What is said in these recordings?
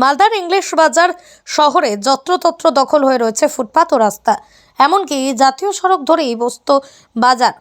মালদার ইংলিশ বাজার শহরে যত্রতত্র দখল হয়ে রয়েছে ফুটপাত ও রাস্তা। এমনকি জাতীয় সড়ক ধরেই বস্ত বাজার।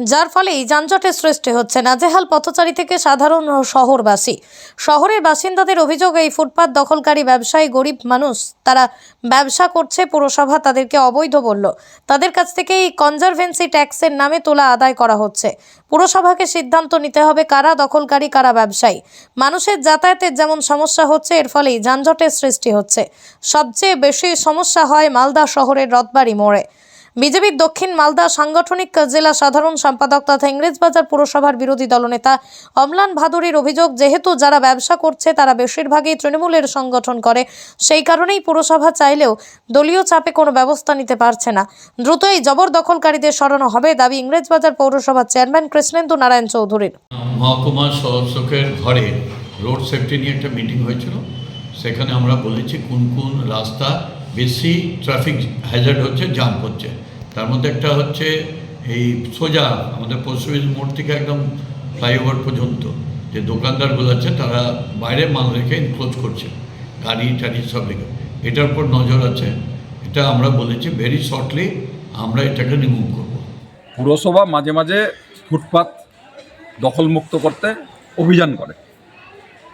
যার ফলে এই যানজটের সৃষ্টি হচ্ছে নাজেহাল পথচারী থেকে সাধারণ শহরবাসী। শহরের বাসিন্দাদের অভিযোগ, এই ফুটপাত দখলকারী ব্যবসায়ী গরিব মানুষ, তারা ব্যবসা করছে, পুরসভা তাদেরকে অবৈধ বলল। তাদের কাছ থেকে এই কনজারভেন্সি ট্যাক্সের নামে তোলা আদায় করা হচ্ছে। পুরসভাকে সিদ্ধান্ত নিতে হবে কারা দখলকারী, কারা ব্যবসায়ী। মানুষের যাতায়াতের যেমন সমস্যা হচ্ছে, এর ফলেই যানজটের সৃষ্টি হচ্ছে। সবচেয়ে বেশি সমস্যা হয় মালদা শহরের রথবাড়ি মোড়ে। বিজেপির দক্ষিণ মালদা সাংগঠনিক জেলা সাধারণ সম্পাদক তথা ইংরেজবাজার পুরসভার বিরোধী দলনেতা অমলান ভাদুরীর অভিযোগ, যেহেতু যারা ব্যবসা করছে তারা বেশিরভাগই তৃণমূলের সংগঠন করে। সেই কারণেই পুরসভা চাইলেও দলীয় চাপে কোনো ব্যবস্থা নিতে পারছে না। দ্রুত এই জবরদখলকারীদের সরানো হবে দাবি ইংরেজবাজার পৌরসভার চেয়ারম্যান কৃষ্ণেন্দু নারায়ণ চৌধুরীর। ঘরে রোড সেফটি নিয়ে একটা মিটিং হয়েছিল। সেখানে আমরা বলেছি, কোন কোন রাস্তা বেশি ট্রাফিক হ্যাজার্ড হচ্ছে জাম হচ্ছে তার মধ্যে একটা হচ্ছে এই সোজা আমাদের পশ্চিম মোড় থেকে একদম ফ্লাইওভার পর্যন্ত। যে দোকানদারগুলো আছে, তারা বাইরে মাল রেখে ক্লোজ করছে। গাড়ি টাড়ি সব রেখে। এটার উপর নজর আছে। এটা আমরা বলেছি ভেরি শর্টলি আমরা এটাকে রিমুভ করব। পুরসভা মাঝে মাঝে ফুটপাত দখলমুক্ত করতে অভিযান করে।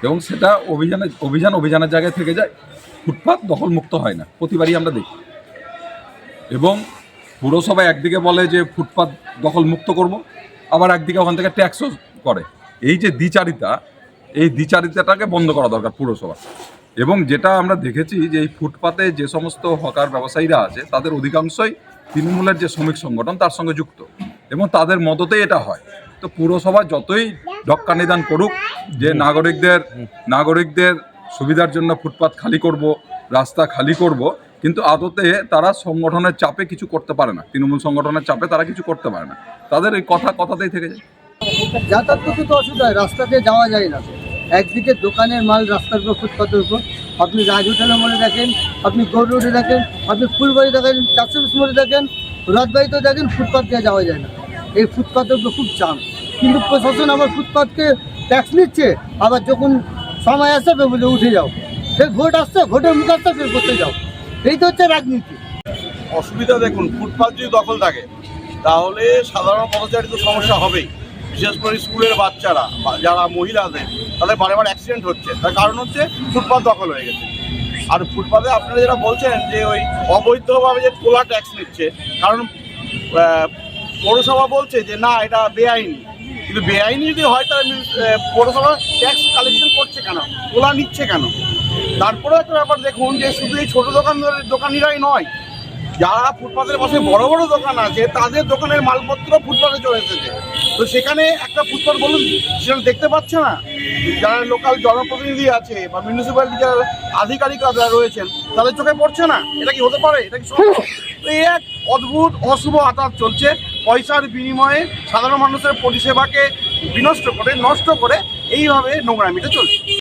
এবং সেটা অভিযানে অভিযান অভিযানের জায়গায় থেকে যায়। ফুটপাত দখলমুক্ত হয় না। প্রতিবারই আমরা দেখি। এবং পুরসভা একদিকে বলে যে ফুটপাত দখল মুক্ত করব, আবার একদিকে ওখান থেকে ট্যাক্সও করে। এই যে দ্বিচারিতা, এই দ্বিচারিতাটাকে বন্ধ করা দরকার পুরসভা। এবং যেটা আমরা দেখেছি যে এই ফুটপাতে যে সমস্ত হকার ব্যবসায়ীরা আছে, তাদের অধিকাংশই তৃণমূলের যে শ্রমিক সংগঠন, তার সঙ্গে যুক্ত। এবং তাদের মদতেই এটা হয়। তো পুরসভা যতই ডক্কা নিদান করুক, যে নাগরিকদের নাগরিকদের সুবিধার জন্য ফুটপাত খালি করব, রাস্তা খালি করব কিন্তু আদতে তারা সংগঠনের চাপে কিছু করতে পারে না। তৃণমূল সংগঠনের চাপে তারা কিছু করতে পারে না। তাদের এই কথা কথাতেই থেকে যায়। যাতায়াত করতে তো অসুবিধা হয়, রাস্তা দিয়ে যাওয়া যায় না। একদিকে দোকানের মাল রাস্তার উপর ফুটপাতের উপর। আপনি রাজ হোটেলের মোড়ে দেখেন, আপনি গৌর রোডে দেখেন, আপনি ফুলবাড়ি দেখেন চারশো বিশ মোড়ে দেখেন, রথবাড়িতেও দেখেন ফুটপাথ দিয়ে যাওয়া যায় না। এই ফুটপাথের উপর খুব চাপ। কিন্তু প্রশাসন আবার ফুটপাথকে ট্যাক্স নিচ্ছে, আবার যখন সময় আসছে বলে উঠে যাও। ফের ভোট আসছে, ভোটের মুখ আসছে, ফের করতে যাও। এই তো হচ্ছে রাজনীতি। অসুবিধা দেখুন ফুটপাথ যদি দখল থাকে, তাহলে সাধারণ পথচারী তো সমস্যা হবেই। বিশেষ করে স্কুলের বাচ্চারা যারা মহিলাদের, তাদের বারে বার অ্যাক্সিডেন্ট হচ্ছে। তার কারণ হচ্ছে ফুটপাথ দখল হয়ে গেছে। আর ফুটপাথে আপনারা যেটা বলছেন যে ওই অবৈধভাবে যে তোলা ট্যাক্স নিচ্ছে, কারণ পৌরসভা বলছে যে না, এটা বেআইনি। কিন্তু বেআইনি যদি হয়, তাহলে পৌরসভা ট্যাক্স কালেকশন করছে কেন? তোলা নিচ্ছে কেন? তারপরেও একটা ব্যাপার দেখুন যে শুধু এই ছোটো দোকান দোকানিরাই নয়, যারা ফুটপাতের পাশে বড় বড় দোকান আছে, তাদের দোকানের মালপত্র ফুটপাতে চলে এসেছে। তো সেখানে একটা ফুটপাত বলুন সেটা দেখতে পাচ্ছে না? যারা লোকাল জনপ্রতিনিধি আছে বা মিউনিসিপ্যালিটি যারা আধিকারিকরা রয়েছেন, তাদের চোখে পড়ছে না? এটা কি হতে পারে? এটা কি সম্ভব? এই এক অদ্ভুত, অশুভ আতাত চলছে। পয়সার বিনিময়ে সাধারণ মানুষের পরিষেবাকে বিনষ্ট করে, নষ্ট করে এইভাবে নোংরামিটা চলছে।